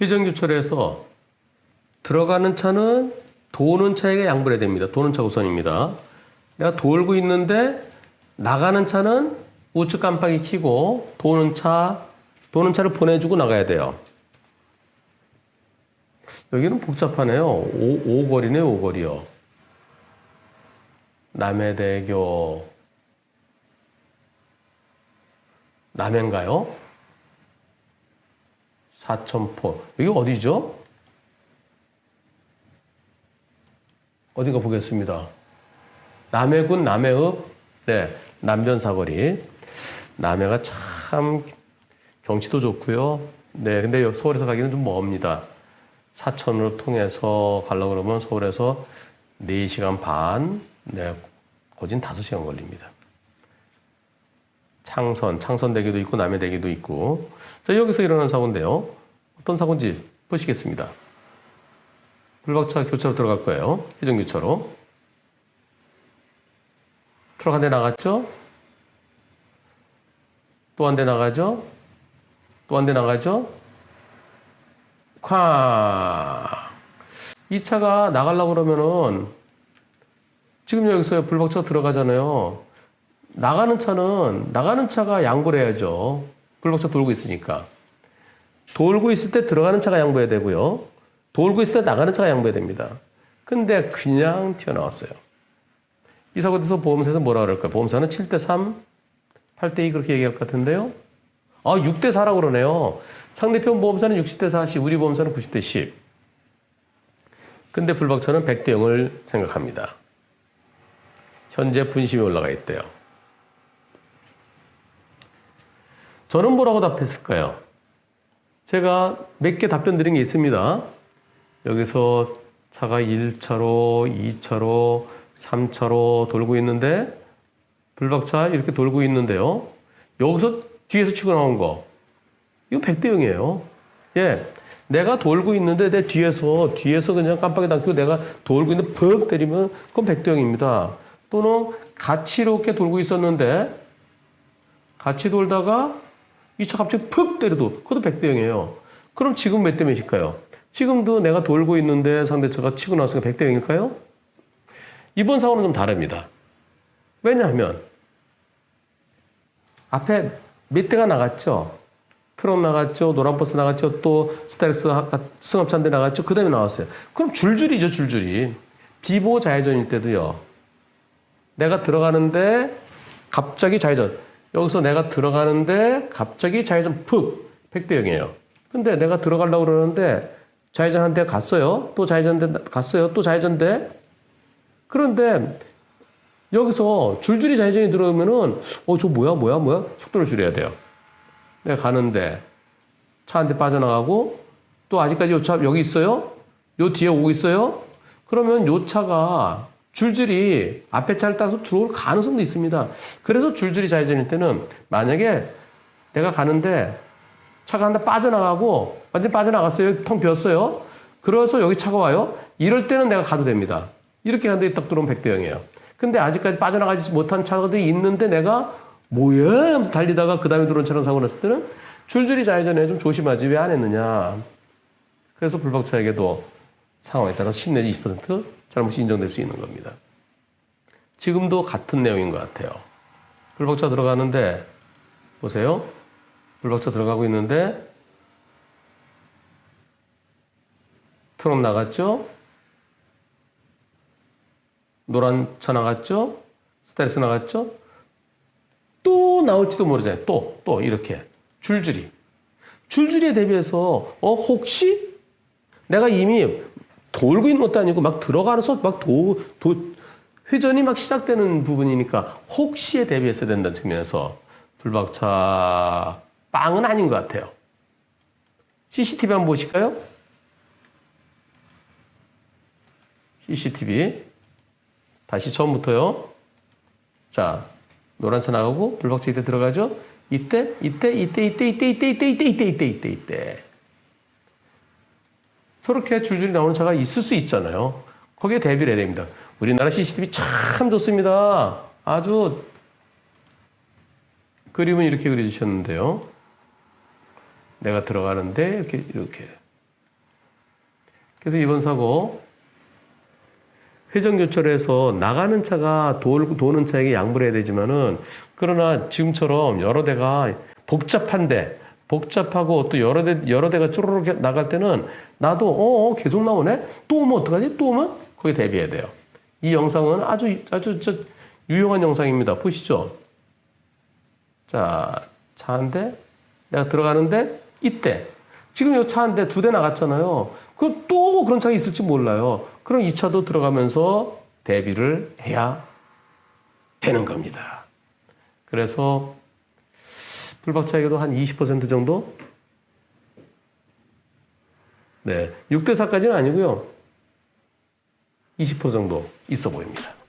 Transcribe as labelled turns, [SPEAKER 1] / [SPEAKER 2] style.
[SPEAKER 1] 회전교차로에서 들어가는 차는 도는 차에게 양보해야 됩니다. 도는 차 우선입니다. 내가 돌고 있는데 나가는 차는 우측 깜빡이 켜고 도는 차 도는 차를 보내주고 나가야 돼요. 여기는 복잡하네요. 오, 오거리네 오거리요. 남해대교 남해인가요? 사천포 여기 어디죠? 어디가 보겠습니다. 남해군 남해읍 네 남변사거리 남해가 참 경치도 좋고요. 네 근데 서울에서 가기는 좀 먼니다. 사천으로 통해서 가려고 그러면 서울에서 4시간 반, 네, 거진 5시간 걸립니다. 창선, 창선대교도 있고 남해대교도 있고 자 여기서 일어난 사고인데요. 어떤 사고인지 보시겠습니다. 불박차 교차로 들어갈 거예요. 회전교차로. 트럭 한 대 나갔죠? 또 한 대 나가죠? 또 한 대 나가죠? 쾅! 이 차가 나가려고 그러면은 지금 여기서 불박차가 들어가잖아요. 나가는 차는 나가는 차가 양보를 해야죠. 불박차 돌고 있으니까. 돌고 있을 때 들어가는 차가 양보해야 되고요. 돌고 있을 때 나가는 차가 양보해야 됩니다. 근데 그냥 튀어나왔어요. 이 사고에 대해서 보험사에서 뭐라 그럴까요? 보험사는 7대 3, 8대 2 그렇게 얘기할 것 같은데요. 아, 6대 4라고 그러네요. 상대편 보험사는 60대 40, 우리 보험사는 90대 10. 근데 불박차는 100대 0을 생각합니다. 현재 분심이 올라가 있대요. 저는 뭐라고 답했을까요? 제가 몇 개 답변 드린 게 있습니다. 여기서 차가 1차로, 2차로, 3차로 돌고 있는데 불박차 이렇게 돌고 있는데요. 여기서 뒤에서 치고 나온 거. 이거 100대 0이에요. 예. 내가 돌고 있는데 내 뒤에서 뒤에서 그냥 깜빡이 당기고 내가 돌고 있는데 퍽 때리면 그건 100대 0입니다. 또는 같이 이렇게 돌고 있었는데 같이 돌다가 이 차 갑자기 푹 때려도 그것도 100대 0이에요. 그럼 지금 몇 대 몇일까요? 지금도 내가 돌고 있는데 상대차가 치고 나왔으니까 100대 0일까요? 이번 사고는 좀 다릅니다. 왜냐하면 앞에 몇 대가 나갔죠. 트럭 나갔죠. 노란 버스 나갔죠. 또 스타렉스 승합차인데 나갔죠. 그 다음에 나왔어요. 그럼 줄줄이죠. 줄줄이. 비보 좌회전일 때도요. 내가 들어가는데 갑자기 좌회전. 여기서 내가 들어가는데 갑자기 좌회전 푹 100대 0이에요. 근데 내가 들어가려고 그러는데 좌회전 한 대 갔어요. 또 좌회전 갔어요. 또 좌회전 돼. 그런데 여기서 줄줄이 좌회전이 들어오면은 어 저 뭐야 뭐야 뭐야 속도를 줄여야 돼요. 내가 가는데 차 한 대 빠져나가고 또 아직까지 요 차 여기 있어요. 요 뒤에 오고 있어요. 그러면 요 차가 줄줄이 앞에 차를 따서 들어올 가능성도 있습니다. 그래서 줄줄이 좌회전일 때는 만약에 내가 가는데 차가 한 대 빠져나가고 완전 빠져나갔어요. 텅 비었어요. 그래서 여기 차가 와요. 이럴 때는 내가 가도 됩니다. 이렇게 가는데 딱 들어오면 100대 0이에요. 근데 아직까지 빠져나가지 못한 차들이 있는데 내가 뭐야? 하면서 달리다가 그 다음에 들어온 차랑 사고 났을 때는 줄줄이 좌회전에 좀 조심하지 왜 안 했느냐. 그래서 불박차에게도 상황에 따라서 10 내지 20% 잘못이 인정될 수 있는 겁니다. 지금도 같은 내용인 것 같아요. 불박차 들어가는데 보세요. 불박차 들어가고 있는데 트럭 나갔죠? 노란 차 나갔죠? 스타렉스 나갔죠? 또 나올지도 모르잖아요. 또, 또, 이렇게. 줄줄이. 줄줄이에 대비해서, 어, 혹시? 내가 이미 돌고 있는 것도 아니고 막 들어가서 막 도, 도, 회전이 막 시작되는 부분이니까 혹시에 대비해서 된다는 측면에서 불박차 빵은 아닌 것 같아요. CCTV 한번 보실까요? CCTV. 다시 처음부터요. 자, 노란 차 나가고 불박차 이때 들어가죠. 이때, 이때, 이때, 이때, 이때, 이때, 이때, 이때, 이때, 이때, 이때, 이때. 저렇게 줄줄이 나오는 차가 있을 수 있잖아요. 거기에 대비를 해야 됩니다. 우리나라 CCTV 참 좋습니다. 아주 그림은 이렇게 그려주셨는데요. 내가 들어가는데 이렇게 이렇게 그래서 이번 사고 회전 교차로에서 나가는 차가 돌, 도는 차에게 양보를 해야 되지만은 그러나 지금처럼 여러 대가 복잡한데 복잡하고 또 여러 대 여러 대가 쪼르륵 나갈 때는 나도 어, 어 계속 나오네 또 오면 어떡하지 또 오면 거기에 대비해야 돼요. 이 영상은 아주 아주 저 유용한 영상입니다. 보시죠. 자, 차 한 대, 내가 들어가는데 이때 지금 이 차 한 대 두 대 나갔잖아요. 그럼 또 그런 차가 있을지 몰라요. 그럼 이 차도 들어가면서 대비를 해야 되는 겁니다. 그래서 불박차에게도 한 20% 정도? 네. 6대 4까지는 아니고요. 20% 정도 있어 보입니다.